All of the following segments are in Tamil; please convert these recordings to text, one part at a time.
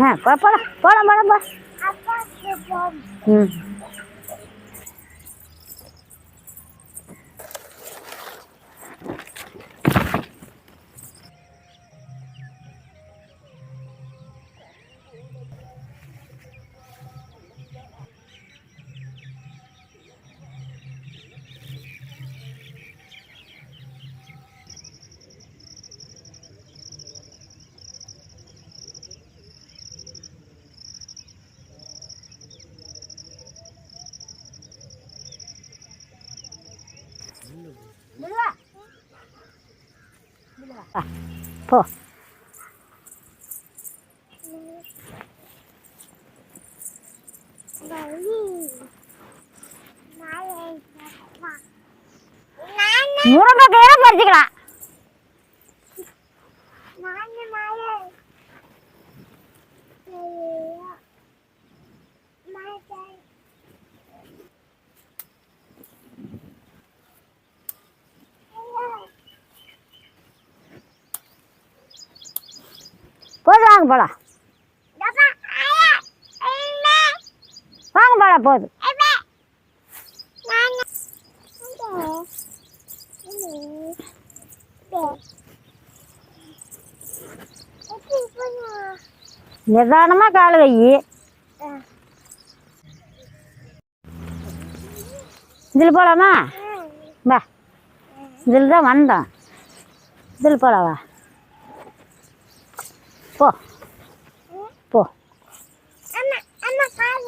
ஆ போ போலாம் போலாம் போலாம் போ ம் போ. முருங்கைக்காயை பறிச்சுக்கலாம்? வாங்க போலாம் வாங்க போலாம் போது. நிதானமாக கால் வை. இதில் போலாமா? வா. இதில் தான் வந்தோம். இதில் போலாம் போ.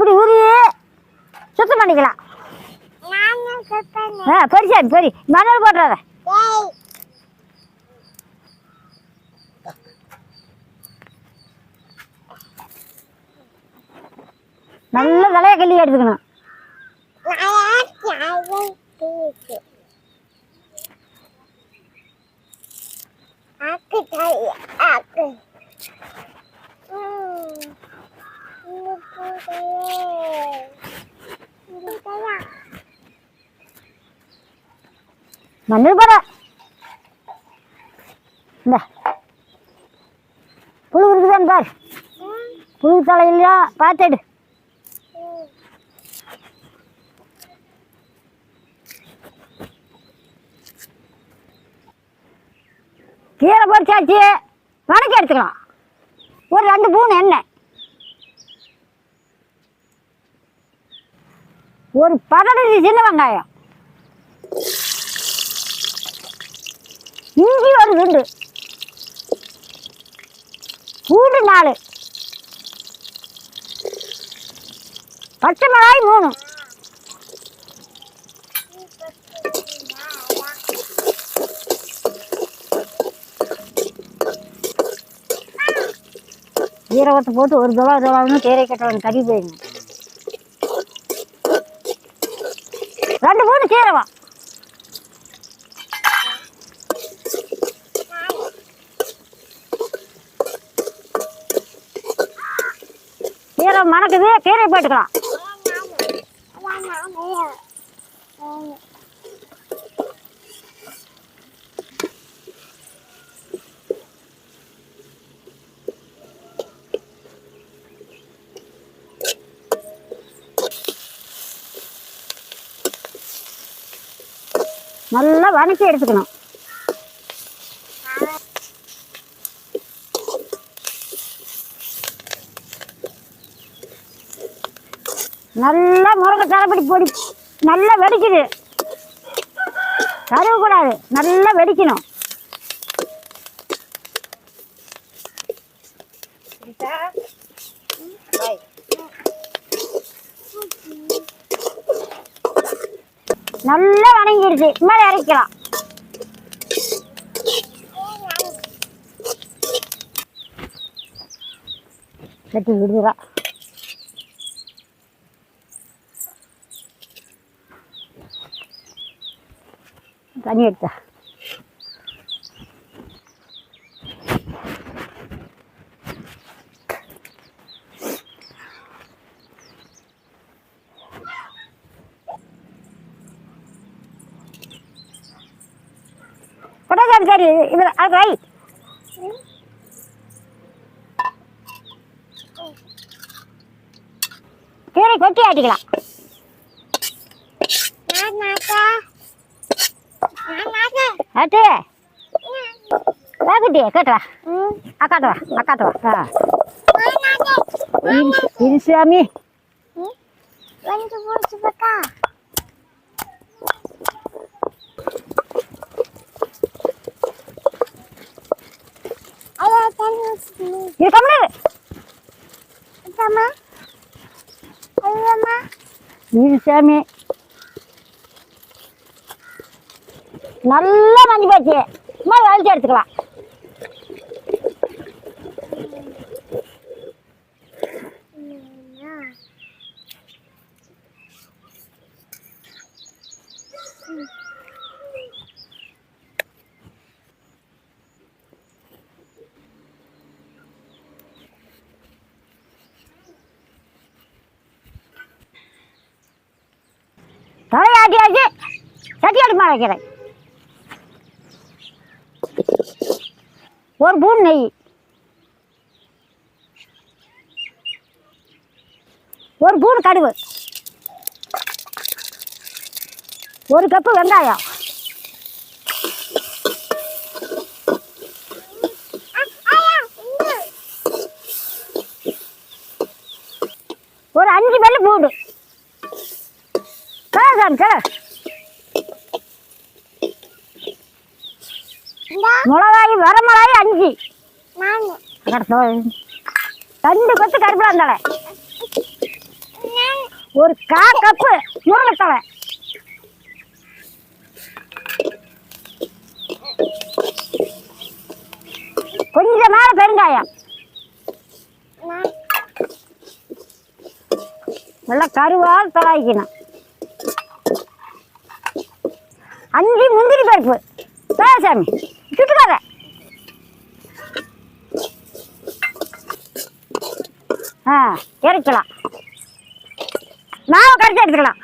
இப்படி உருவி சுத்தம் பண்ணிக்கலாம். ஆ பெருசா பெரி மணல் போட்டுறாத. நல்ல தலையை கிள்ளி எடுத்துக்கணும். மண்ணு போற இந்த. புழு இருக்குதான் பார் புழு தலையிலையா? பார்த்துடு கீரை பறிச்சாச்சு வணக்கி எடுத்துக்கலாம். ஒரு ரெண்டு பூன் எண்ணெய். ஒரு பதினஞ்சு சின்ன வெங்காயம். இஞ்சி மூன்று நாலு. பச்சை மிளகாய் மூணு. ஈரவத்தை போட்டு ஒரு துளா துளான்னு தேரை கட்டவன் கறி போயிருங்க ரெண்டு மூணு கீரைவா கீரை மணக்குது போட்டுக்கலாம். நல்லா வணக்கி எடுத்துக்கணும். நல்லா முருங்கை தலைப்படி பொடி நல்லா வெடிக்குது. கருவக்கூடாது நல்லா வெடிக்கணும். நல்லா வணங்கிடுச்சு மேலே இறக்கலாம் சட்டி விடுறா. தண்ணி எடுத்தா சரி இவர் அது வை கீரை கொட்டி ஆட்டிக்கலாம். ஆட்டு வாக்குட்டி கேட்டுவா அக்காட்டுவா அக்காட்டுவா ஆ இது இது சாமி இது கம்முனு இது சாமி நல்லா மஞ்சு போச்சு. சும்மா வலிச்சு எடுத்துக்கலாம். தலையாட்டியாச்சு. சட்டி அடுமா வைக்கிறேன். ஒரு பூம் நெய். ஒரு பூண்டு கடுகு. ஒரு கப்பு வெங்காயம். ஒரு அஞ்சு பல்லு பூண்டு. சார் சார் சார் மிளகாய் வர மிளகாய் அஞ்சு ரெண்டு கொத்து கருப்பில் தலை ஒரு கா கப்பு முருங்கைத்தலை கொஞ்சம் மேல பெருங்காயம் நல்லா கருவால் தலாய்க்கணும் அஞ்சு முந்திரி பருப்பு. சாமி சுட்டுக்காத ஆ இறக்கலாம் மாவை கரைச்சி எடுத்துக்கலாம்.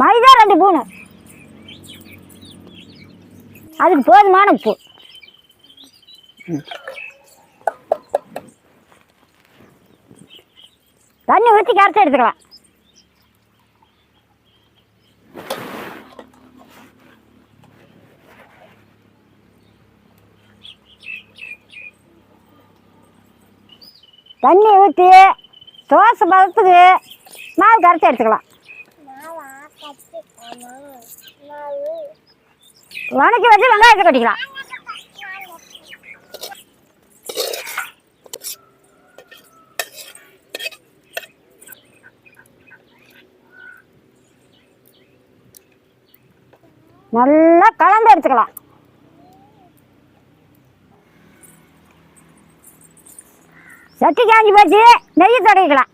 மைதா ரெண்டு பூணு. அதுக்கு போதுமான உப்பு. தண்ணி ஊற்றி கரைச்சி எடுத்துக்கலாம். தண்ணி ஊற்றி தோசை பதத்துக்கு மாவு கரைச்சி எடுத்துக்கலாம். வணக்கி வச்சு வெங்காயத்தை கொட்டிக்கலாம். நல்லா கலந்து எடுத்துக்கலாம். சட்டி காஞ்சி போச்சு நெய் தொடங்கிக்கலாம்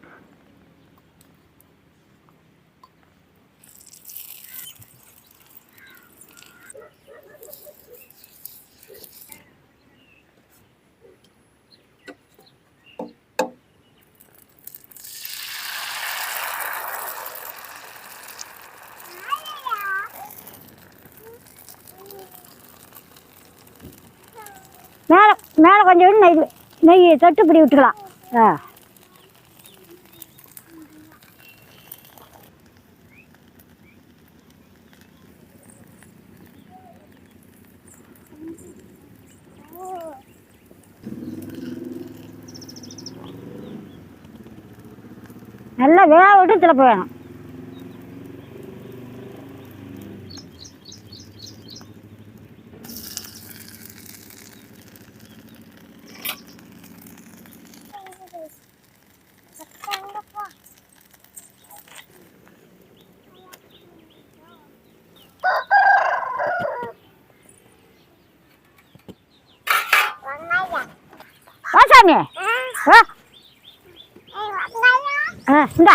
மேலே கொஞ்சம் கொஞ்சம் நெய் நெய் தொட்டு இப்படி விட்டுக்கலாம். ஆ. நல்லா வேக விட்டு திருப்ப வேணும். நீ இந்தா.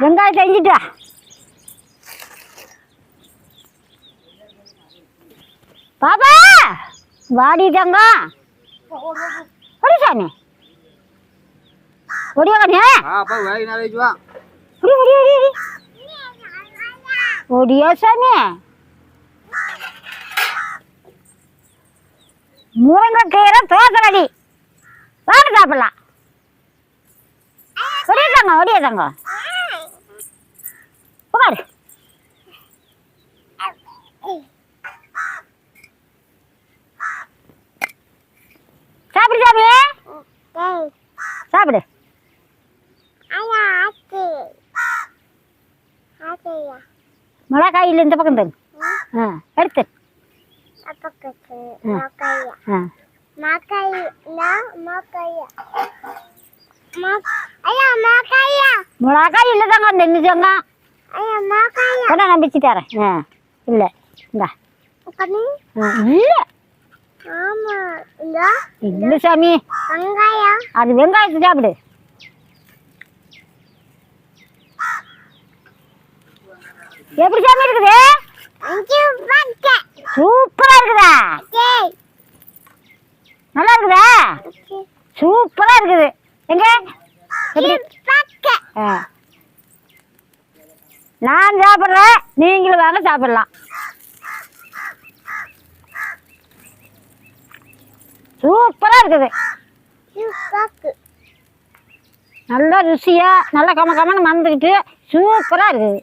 வெங்காயம் செஞ்சுட்டு பாப்பா வாடி தங்கம் ஒடி சாமி. ஒடியா கண்ணே ஒடி ஒடி ஒடி ஒடியா சாமி. முருங்கைக்கீரை தோசை வாங்க சாப்பிடலாம். ஒடியதாங்க ஒடியதாங்க உட்காரு. சாப்பிடு சாமி சாப்பிடு. மிளகாயில் இந்த பக்கம் தரு. ஆ எடுத்து. ஆ மிளகாய் இல்லை தாங்க அந்த இன்னும் கொண்டா நான் பிச்சு தரேன் ஆ இல்லை இந்தா ஆ, இல்லை இல்லை சாமி அது வெங்காயத்தை சாப்பிடு எப்படி சாமி இருக்குது இருக்குதா? நல்லா இருக்குதா? சூப்பரா இருக்குது. எங்க. நான் சாப்பிட்றேன். நீங்களும் வாங்க சாப்பிடலாம். சூப்பரா இருக்குது. நல்லா ருசியா நல்லா கம கமன்னு மறந்துக்கிட்டு சூப்பரா இருக்குது.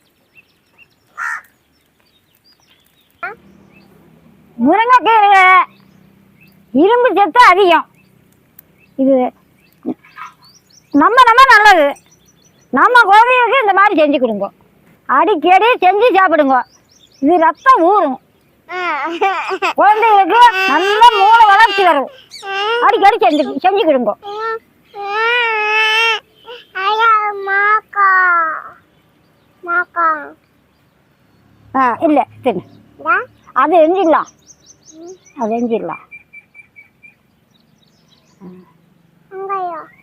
முருங்கைக்கீரை இரும்பு சத்து அதிகம். இது நம்ம நம்ம நல்லது. நம்ம குழந்தைங்களுக்கு இந்த மாதிரி செஞ்சு கொடுங்க. அடிக்கடி செஞ்சு சாப்பிடுங்க. இது ரத்தம் ஊறும். குழந்தைகளுக்கு நல்ல மூளை வளர்ச்சி வரும். அடிக்கடி செஞ்சு செஞ்சு கொடுங்க. ஆ இல்லை தின்னு அது எஞ்சிடலாம் அது எஞ்சிடலாம்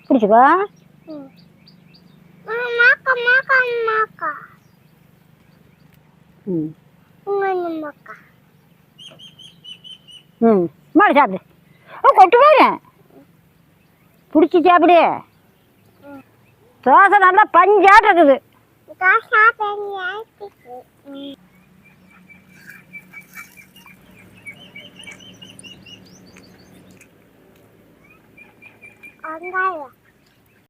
பிடிச்சிக்கோ ம் ம் மாடு சாப்பிடு ஓ கொட்டு போரு பிடிச்சி சாப்பிடு தோசை நல்லா பஞ்சாட்டு இருக்குது வெங்காயம்